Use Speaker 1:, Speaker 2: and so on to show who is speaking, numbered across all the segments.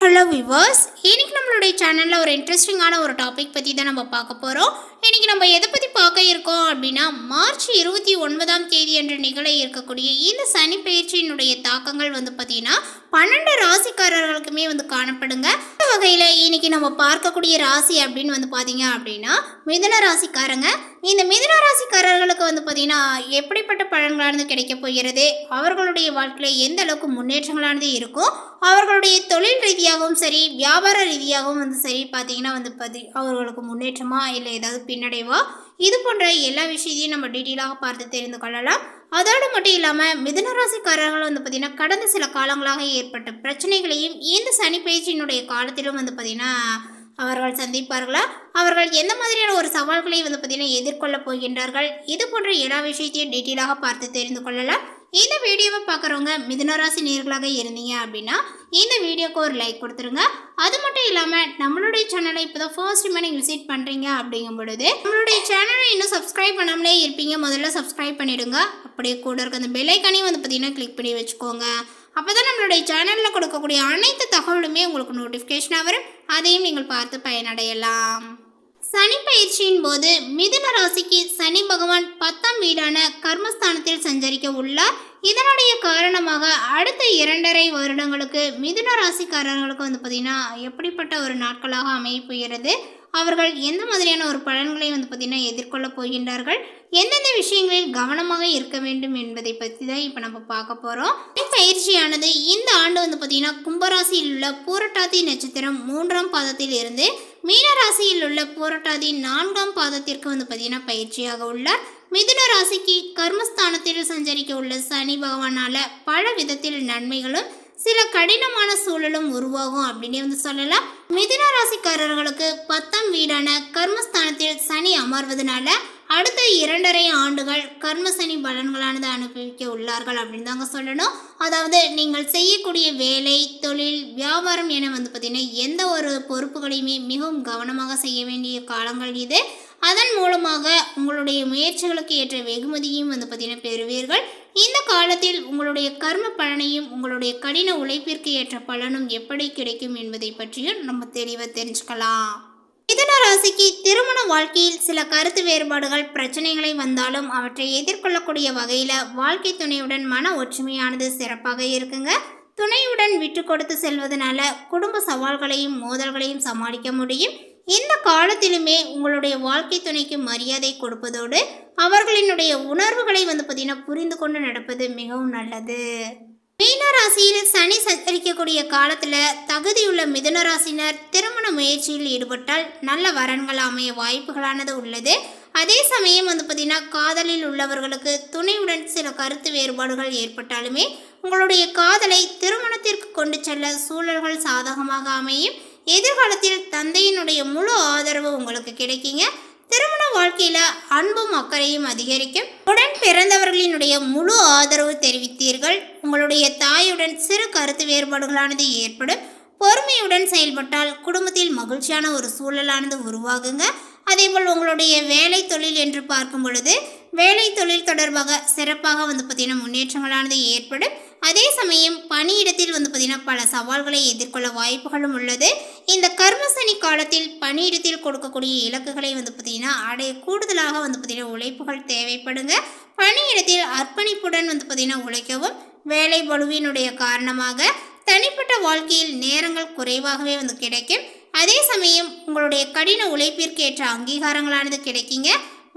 Speaker 1: Hello viewers இன்னைக்கு நம்மளுடைய சேனலில் ஒரு இன்ட்ரெஸ்டிங்கான ஒரு டாபிக் பற்றி தான் நம்ம பார்க்க போகிறோம் இன்னைக்கு நம்ம எதை பற்றி பார்க்க இருக்கோம் அப்படின்னா மார்ச் இருபத்தி ஒன்பதாம் தேதி என்று நிகழ இருக்கக்கூடிய இந்த சனி பயிற்சியினுடைய தாக்கங்கள் வந்து பார்த்திங்கன்னா பன்னெண்டு ராசிக்காரர்களுக்குமே வந்து காணப்படுங்க. இந்த வகையில் இன்னைக்கு நம்ம பார்க்கக்கூடிய ராசி அப்படின்னு வந்து பார்த்தீங்க அப்படின்னா மிதுன ராசிக்காரங்க. இந்த மிதுன ராசிக்காரர்களுக்கு வந்து பார்த்தீங்கன்னா எப்படிப்பட்ட பலன்களானது கிடைக்க போகிறது? அவர்களுடைய வாழ்க்கையில் எந்த அளவுக்கு முன்னேற்றங்களானது இருக்கும்? அவர்களுடைய தொழில் ரீதியாகவும் சரி வியாபார ரீதியாகவும் வந்து சரி பார்த்தீங்கன்னா வந்து பதி அவர்களுக்கு முன்னேற்றமா இல்லை ஏதாவது பின்னடைவா? இது போன்ற எல்லா விஷயத்தையும் நம்ம டீட்டெயிலாக பார்த்து தெரிந்து கொள்ளலாம். அதோடு மட்டும் இல்லாமல் மிதுனராசிக்காரர்கள் வந்து பார்த்திங்கன்னா கடந்த சில காலங்களாக ஏற்பட்ட பிரச்சனைகளையும் இந்த சனி பயிற்சியினுடைய காலத்திலும் வந்து பார்த்திங்கன்னா அவர்கள் சந்திப்பார்களா? அவர்கள் எந்த மாதிரியான ஒரு சவால்களை வந்து பார்த்திங்கன்னா எதிர்கொள்ள போகின்றார்கள்? இது போன்ற எல்லா விஷயத்தையும் டீட்டெயிலாக பார்த்து தெரிந்து கொள்ளலாம். இந்த வீடியோவை பார்க்குறவங்க மிதுனராசி நேர்களாக இருந்தீங்க அப்படின்னா இந்த வீடியோக்கு ஒரு லைக் கொடுத்துருங்க. அது மட்டும் இல்லாமல் நம்மளுடைய சேனலை இப்போ தான் ஃபர்ஸ்ட் டைம் நீங்கள் விசிட் பண்ணுறீங்க அப்படிங்கும் பொழுது நம்மளுடைய சேனலை இன்னும் சப்ஸ்கிரைப் பண்ணாமலே இருப்பீங்க. முதல்ல சப்ஸ்கிரைப் பண்ணிவிடுங்க அப்படியே கூட இருக்க அந்த பெல்லைக்கானையும் வந்து பார்த்தீங்கன்னா கிளிக் பண்ணி வச்சுக்கோங்க. அப்போ தான் நம்மளுடைய சேனலில் கொடுக்கக்கூடிய அனைத்து தகவலுமே உங்களுக்கு நோட்டிஃபிகேஷனாக வரும். அதையும் நீங்கள் பார்த்து பயனடையலாம். சனி பயிற்சியின் போது மிதுன ராசிக்கு சனி பகவான் பத்தாம் வீடான கர்மஸ்தானத்தில் சஞ்சரிக்க உள்ளார். இதனுடைய காரணமாக அடுத்த இரண்டரை வருடங்களுக்கு மிதுன ராசிக்காரர்களுக்கு வந்து பார்த்திங்கன்னா எப்படிப்பட்ட ஒரு நாட்களாக அமைய போகிறது அவர்கள் எந்த மாதிரியான ஒரு பலன்களை வந்து பார்த்திங்கன்னா எதிர்கொள்ள போகின்றார்கள்? எந்தெந்த விஷயங்களில் கவனமாக இருக்க வேண்டும் என்பதை பற்றி தான் இப்போ நம்ம பார்க்க போகிறோம் பயிற்சியானது இந்த ஆண்டு வந்து பார்த்திங்கன்னா கும்பராசியில் உள்ள பூரட்டாதி நட்சத்திரம் மூன்றாம் பாதத்தில் இருந்து மீன ராசியில் உள்ள போராட்டாதி நான்காம் பாதத்திற்கு வந்து பார்த்தீங்கன்னா பயிற்சியாக உள்ளார். மிதுன ராசிக்கு கர்மஸ்தானத்தில் சஞ்சரிக்க உள்ள சனி பகவானால பல விதத்தில் நன்மைகளும் சில கடினமான சூழலும் உருவாகும் அப்படின்னே வந்து சொல்லலாம். மிதுன ராசிக்காரர்களுக்கு பத்தாம் வீடான கர்மஸ்தானத்தில் சனி அமர்வதனால அடுத்த இரண்டரை ஆண்டுகள் கர்மசனி பலன்களானது அனுபவிக்க உள்ளார்கள் அப்படின்னு தாங்க சொல்லணும். அதாவது நீங்கள் செய்யக்கூடிய வேலை தொழில் வியாபாரம் என வந்து பார்த்திங்கன்னா எந்த ஒரு பொறுப்புகளையுமே மிகவும் கவனமாக செய்ய வேண்டிய காலங்கள் இது. அதன் மூலமாக உங்களுடைய முயற்சிகளுக்கு ஏற்ற வெகுமதியும் வந்து பார்த்திங்கன்னா பெறுவீர்கள். இந்த காலத்தில் உங்களுடைய கர்ம பலனையும் உங்களுடைய கடின உழைப்பிற்கு ஏற்ற பலனும் எப்படி கிடைக்கும் என்பதை பற்றியும் நம்ம தெளிவாக தெரிஞ்சுக்கலாம். மிதுன ராசிக்கு திருமண வாழ்க்கையில் சில கருத்து வேறுபாடுகள் பிரச்சனைகளை வந்தாலும் அவற்றை எதிர்கொள்ளக்கூடிய வகையில் வாழ்க்கை துணையுடன் மன ஒற்றுமையானது சிறப்பாக இருக்குங்க. துணையுடன் விட்டு கொடுத்து செல்வதனால குடும்ப சவால்களையும் மோதல்களையும் சமாளிக்க முடியும். இந்த காலத்திலுமே உங்களுடைய வாழ்க்கை துணைக்கு மரியாதை கொடுப்பதோடு அவர்களினுடைய உணர்வுகளை வந்து பார்த்தீங்கன்னா புரிந்து கொண்டு நடப்பது மிகவும் நல்லது. மீன ராசியில் சனி சஞ்சரிக்கக்கூடிய காலத்தில் தகுதியுள்ள மிதுன ராசினர் திருமண முயற்சியில் ஈடுபட்டால் நல்ல வரன்கள் அமைய வாய்ப்புகளானது உள்ளது. அதே சமயம் வந்து பார்த்திங்கன்னா காதலில் உள்ளவர்களுக்கு துணையுடன் சில கருத்து வேறுபாடுகள் ஏற்பட்டாலுமே உங்களுடைய காதலை திருமணத்திற்கு கொண்டு செல்ல சூழல்கள் சாதகமாக அமையும். எதிர்காலத்தில் தந்தையினுடைய முழு ஆதரவு உங்களுக்கு கிடைக்குங்க. திருமண வாழ்க்கையில் அன்பும் அக்கறையும் அதிகரிக்கும். உடன் பிறந்தவர்களினுடைய முழு ஆதரவு தெரிவித்தீர்கள். உங்களுடைய தாயுடன் சிறு கருத்து வேறுபாடுகளானது ஏற்படும். பொறுமையுடன் செயல்பட்டால் குடும்பத்தில் மகிழ்ச்சியான ஒரு சூழலானது உருவாகுங்க. அதேபோல் உங்களுடைய வேலை தொழில் என்று பார்க்கும் பொழுது வேலை தொழில் தொடர்பாக சிறப்பாக வந்து பார்த்திங்கன்னா முன்னேற்றங்களானது ஏற்படும். அதே சமயம் பணியிடத்தில் வந்து பார்த்திங்கன்னா பல சவால்களை எதிர்கொள்ள வாய்ப்புகளும் உள்ளது. இந்த கர்மசனி காலத்தில் பணியிடத்தில் கொடுக்கக்கூடிய இலக்குகளை வந்து பார்த்திங்கன்னா அடைய கூடுதலாக வந்து பார்த்திங்கன்னா உழைப்புகள் தேவைப்படுங்க. பணியிடத்தில் அர்ப்பணிப்புடன் வந்து பார்த்திங்கன்னா உழைக்கவும் வேலை பளுவினுடைய காரணமாக தனிப்பட்ட வாழ்க்கையில் நேரங்கள் குறைவாகவே வந்து கிடைக்கும். அதே சமயம் உங்களுடைய கடின உழைப்பிற்கு ஏற்ற அங்கீகாரங்களானது கிடைக்குங்க.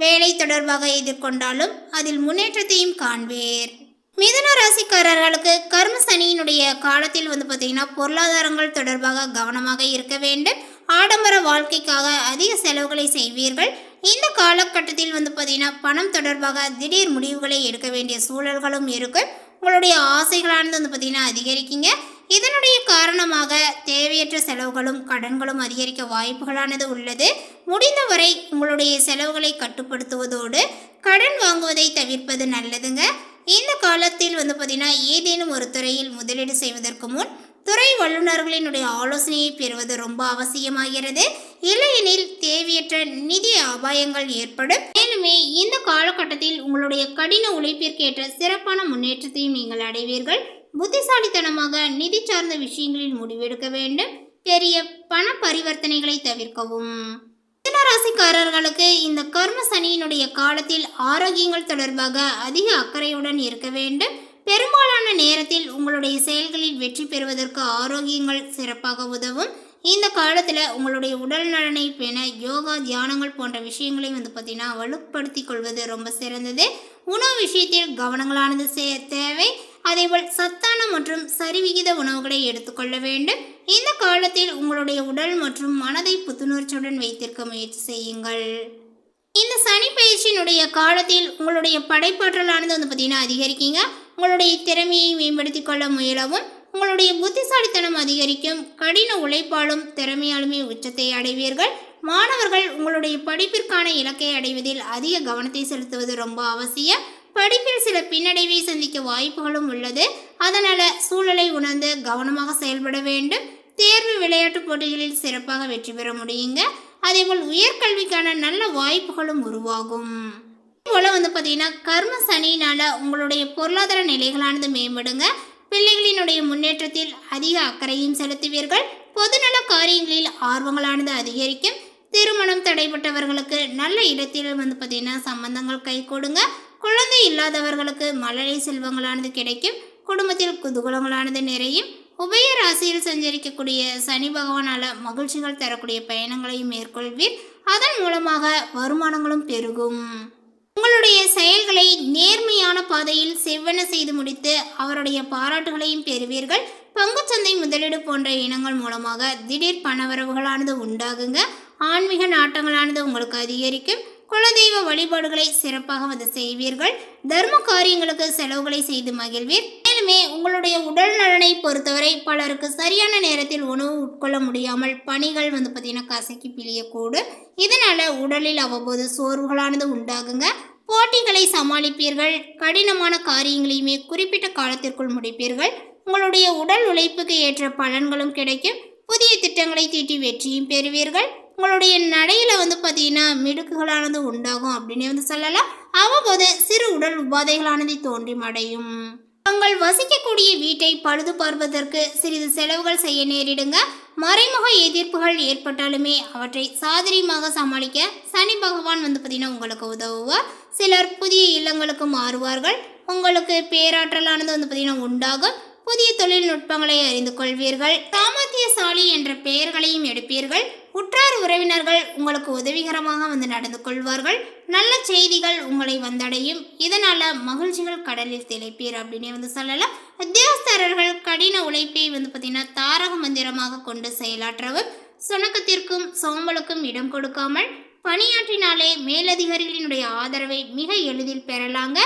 Speaker 1: வேலை தொடர்பாக எதிர்கொண்டாலும் அதில் முன்னேற்றத்தையும் காண்பீர். மிதுன ராசிக்காரர்களுக்கு கர்ம சனியினுடைய காலத்தில் வந்து பார்த்திங்கன்னா பொருளாதாரங்கள் தொடர்பாக கவனமாக இருக்க வேண்டும். ஆடம்பர வாழ்க்கைக்காக அதிக செலவுகளை செய்வீர்கள். இந்த காலகட்டத்தில் வந்து பார்த்திங்கன்னா பணம் தொடர்பாக திடீர் முடிவுகளை எடுக்க வேண்டிய சூழல்களும் இருக்குது உங்களுடைய ஆசைகளானது வந்து பார்த்தீங்கன்னா அதிகரிக்குங்க. இதனுடைய காரணமாக தேவையற்ற செலவுகளும் கடன்களும் அதிகரிக்க வாய்ப்புகளானது உள்ளது. முடிந்தவரை உங்களுடைய செலவுகளை கட்டுப்படுத்துவதோடு கடன் வாங்குவதை தவிர்ப்பது நல்லதுங்க. இந்த காலத்தில் வந்து பார்த்தீங்கன்னா ஏதேனும் ஒரு துறையில் முதலீடு செய்வதற்கு முன் துறை வல்லுநர்களினுடைய ஆலோசனையை பெறுவது ரொம்ப அவசியமாகிறது. இல்லையெனில் தேவையற்ற நிதி அபாயங்கள் ஏற்படும். மேலுமே இந்த காலகட்டத்தில் உங்களுடைய கடின உழைப்பிற்கேற்ற சிறப்பான முன்னேற்றத்தையும் நீங்கள் அடைவீர்கள். புத்திசாலித்தனமாக நிதி சார்ந்த விஷயங்களில் முடிவெடுக்க வேண்டும். பெரிய பண பரிவர்த்தனைகளை தவிர்க்கவும். ராசிக்காரர்களுக்கு இந்த கர்ம சனியினுடைய காலத்தில் ஆரோக்கியங்கள் தொடர்பாக அதிக அக்கறையுடன் இருக்க வேண்டும். பெரும்பாலான நேரத்தில் உங்களுடைய செயல்களில் வெற்றி பெறுவதற்கு ஆரோக்கியங்கள் சிறப்பாக உதவும். இந்த காலத்தில் உங்களுடைய உடல் நலனை பேண யோகா தியானங்கள் போன்ற விஷயங்களை வந்து பார்த்தீங்கன்னா வலுப்படுத்தி கொள்வது ரொம்ப சிறந்தது. உணவு விஷயத்தில் கவனங்களானது சே- தேவை. அதேபோல் சத்தான மற்றும் சரிவிகித உணவுகளை எடுத்துக்கொள்ள வேண்டும். இந்த காலத்தில் உங்களுடைய உடல் மற்றும் மனதை புத்துணர்ச்சியுடன் வைத்திருக்க முயற்சி செய்யுங்கள். இந்த சனி பயிற்சியினுடைய காலத்தில் உங்களுடைய படைப்பாற்றலானது வந்து பார்த்தீங்கன்னா அதிகரிக்கீங்க. உங்களுடைய திறமையை மேம்படுத்தி கொள்ள முயலவும் உங்களுடைய புத்திசாலித்தனம் அதிகரிக்கும் கடின உழைப்பாலும் திறமையாலுமே உச்சத்தை அடைவீர்கள். மாணவர்கள் உங்களுடைய படிப்பிற்கான இலக்கை அடைவதில் அதிக கவனத்தை செலுத்துவது ரொம்ப அவசியம். படிப்பில் சில பின்னடைவை சந்திக்க வாய்ப்புகளும் உள்ளது. அதனால் சூழலை உணர்ந்து கவனமாக செயல்பட வேண்டும். தேர்வு விளையாட்டுப் போட்டிகளில் சிறப்பாக வெற்றி பெற முடியுங்க. அதேபோல் உயர்கல்விக்கான நல்ல வாய்ப்புகளும் உருவாகும். போல வந்து பார்த்தீங்கன்னா கர்ம சனியினால உங்களுடைய பொருளாதார நிலைகளானது மேம்படுங்க. பிள்ளைகளினுடைய முன்னேற்றத்தில் அதிக அக்கறையும் செலுத்துவீர்கள். பொதுநல காரியங்களில் ஆர்வங்களானது அதிகரிக்கும். திருமணம் தடைப்பட்டவர்களுக்கு நல்ல இடத்தில் வந்து பார்த்தீங்கன்னா சம்பந்தங்கள் கை கொடுங்க குழந்தை இல்லாதவர்களுக்கு மழலை செல்வங்களானது கிடைக்கும் குடும்பத்தில் குதூகலங்களானது நிறையும். உபய ராசியில் சஞ்சரிக்கக்கூடிய சனி பகவானால மகிழ்ச்சிகள் தரக்கூடிய பயணங்களையும் மேற்கொள்வீர். அதன் மூலமாக வருமானங்களும் பெருகும். உங்களுடைய செயல்களை நேர்மையான பாதையில் செவ்வன செய்து முடித்து அவருடைய பாராட்டுகளையும் பெறுவீர்கள். பங்குச்சந்தை முதலீடு போன்ற இனங்கள் மூலமாக திடீர் பணவரவுகளானது உண்டாகுங்க. ஆன்மீக நாட்டங்களானது உங்களுக்கு அதிகரிக்கும். குலதெய்வ வழிபாடுகளை சிறப்பாக வந்து செய்வீர்கள். தர்ம காரியங்களுக்கு செலவுகளை செய்து மகிழ்வீர். மேலுமே உங்களுடைய உடல் நலனை பொறுத்தவரை பலருக்கு சரியான நேரத்தில் உணவு உட்கொள்ள முடியாமல் பணிகள் வந்து பார்த்தீங்கன்னா கசக்கி பிழியக்கூடும். இதனால உடலில் அவ்வப்போது சோர்வுகளானது உண்டாகுங்க. போட்டிகளை சமாளிப்பீர்கள். கடினமான காரியங்களையுமே குறிப்பிட்ட காலத்திற்குள் முடிப்பீர்கள். உங்களுடைய உடல் உழைப்புக்கு ஏற்ற பலன்களும் கிடைக்கும். புதிய திட்டங்களை தீட்டி வெற்றியும் பெறுவீர்கள். உங்களுடைய நடையில் வந்து பார்த்தீங்கன்னா மிடுக்குகளானது உண்டாகும் அப்படின்னு வந்து சொல்லலாம். அவ்வப்போது சிறு உடல் உபாதைகளானது தோன்றி மடையும். உங்கள் வசிக்கக்கூடிய வீட்டை பழுது பார்ப்பதற்கு சிறிது செலவுகள் செய்ய நேரிடுங்க. மறைமுக எதிர்ப்புகள் ஏற்பட்டாலுமே அவற்றை சாதரியமாக சமாளிக்க சனி பகவான் வந்து பார்த்தீங்கன்னா உங்களுக்கு உதவுவார். சிலர் புதிய இல்லங்களுக்கு மாறுவார்கள். உங்களுக்கு பேராற்றலானது வந்து பார்த்தீங்கன்னா உண்டாகும். புதிய தொழில்நுட்பங்களை அறிந்து கொள்வீர்கள். சாமர்த்தியசாலி என்ற பெயர்களையும் எடுப்பீர்கள். உறவினர்கள் உங்களுக்கு உதவிகரமாக வந்து நடந்து கொள்வார்கள். நல்ல செய்திகள் உங்களை வந்தடையும். இதனால மகிழ்ச்சிகள் கடலில் திளைப்பீர் அப்படின்னே வந்து சொல்லலாம். உத்தியோகஸ்தரர்கள் கடின உழைப்பை வந்து பார்த்தீங்கன்னா தாரக மந்திரமாக கொண்டு செயலாற்றவும் சுணக்கத்திற்கும் சோம்பலுக்கும் இடம் கொடுக்காமல் பணியாற்றினாலே மேலதிகாரிகளினுடைய ஆதரவை மிக எளிதில் பெறலாங்க.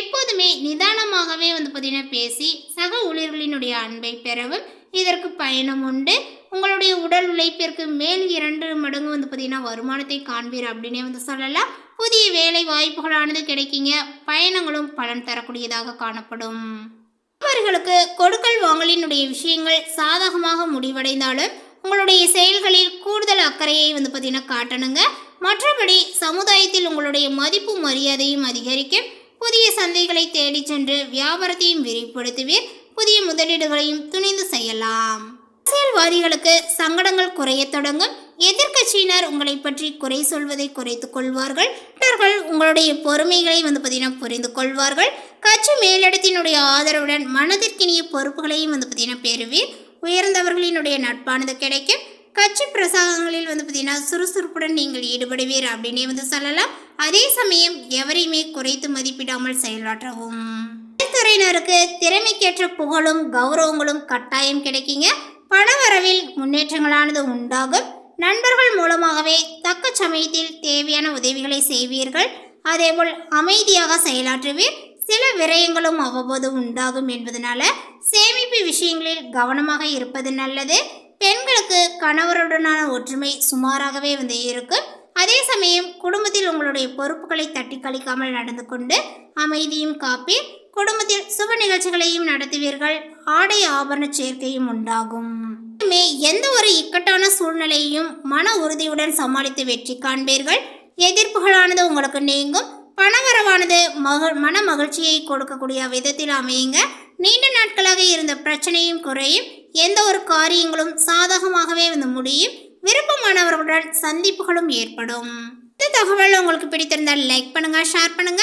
Speaker 1: எப்போதுமே நிதானமாகவே வந்து பார்த்தீங்கன்னா பேசி சக ஊழியர்களினுடைய அன்பை பெறவும் இதற்கு பயணம் உண்டு. உங்களுடைய உடல் உழைப்பிற்கு மேல் இரண்டு மடங்கு வந்து பார்த்தீங்கன்னா வருமானத்தை காண்பீர் அப்படின்னே வந்து சொல்லலாம். புதிய வேலை வாய்ப்புகளானது கிடைக்குங்க. பயணங்களும் பலன் தரக்கூடியதாக காணப்படும். அவர்களுக்கு கொடுக்கல் வாங்கலினுடைய விஷயங்கள் சாதகமாக முடிவடைந்தாலும் உங்களுடைய செயல்களில் கூடுதல் அக்கறையை வந்து பார்த்தீங்கன்னா காட்டணுங்க. மற்றபடி சமுதாயத்தில் உங்களுடைய மதிப்பு மரியாதையும் அதிகரிக்கும். புதிய சந்தைகளை தேடிச் சென்று வியாபாரத்தையும் விரிவுபடுத்துவீர். புதிய முதலீடுகளையும் துணிந்து செய்யலாம். அரசியல்வாதிகளுக்கு சங்கடங்கள் குறைய தொடங்கும். எதிர்க்கட்சியினர் உங்களை பற்றி குறை சொல்வதை குறைத்துக் கொள்வார்கள். உங்களுடைய பொறுமைகளை வந்து பார்த்தீங்கன்னா புரிந்து கொள்வார்கள். கட்சி மேலிடத்தினுடைய ஆதரவுடன் மனதிற்கினிய பொறுப்புகளையும் வந்து பார்த்தீங்கன்னா பெறுவீர் உயர்ந்தவர்களினுடைய நட்பானது கிடைக்கும். கட்சி பிரசாகங்களில் வந்து பார்த்தீங்கன்னா சுறுசுறுப்புடன் நீங்கள் ஈடுபடுவீர் அப்படின்னே வந்து சொல்லலாம். அதே சமயம் எவரையுமே குறைத்து மதிப்பிடாமல் செயலாற்றவும். துறையினருக்கு திறமைக்கேற்ற புகழும் கௌரவங்களும் கட்டாயம் கிடைக்குங்க. பணவரவில் முன்னேற்றங்களானது உண்டாகும். நண்பர்கள் மூலமாகவே தக்க சமயத்தில் தேவையான உதவிகளை செய்வீர்கள். அதேபோல் அமைதியாக செயலாற்றுவீர். சில விரயங்களும் அவ்வப்போது உண்டாகும் என்பதனால சேமிப்பு விஷயங்களில் கவனமாக இருப்பது நல்லது. பெண்களுக்கு கணவருடனான ஒற்றுமை சுமாராகவே வந்து இருக்கும். அதே சமயம் குடும்பத்தில் உங்களுடைய பொறுப்புகளை தட்டி கழிக்காமல் நடந்து கொண்டு அமைதியும் காப்பீர். குடும்பத்தில் சுப நிகழ்ச்சிகளையும் நடத்துவீர்கள். ஆடை ஆபரண சேர்க்கையும் உண்டாகும். மே எந்த ஒரு இக்கட்டான சூழ்நிலையையும் மன உறுதியுடன் சமாளித்து வெற்றி காண்பீர்கள். எதிர்ப்புகளானது உங்களுக்கு நீங்கும். பணவரவானது மக மன மகிழ்ச்சியை கொடுக்கக்கூடிய விதத்தில் அமையுங்க. நீண்ட நாட்களாக இருந்த பிரச்சனையும் குறையும். எந்த ஒரு காரியங்களும் சாதகமாகவே வந்து முடியும். விருப்பமானவர்களுடன் சந்திப்புகளும் ஏற்படும். இந்த தகவல் உங்களுக்கு பிடித்திருந்தால் லைக் பண்ணுங்க ஷேர் பண்ணுங்க.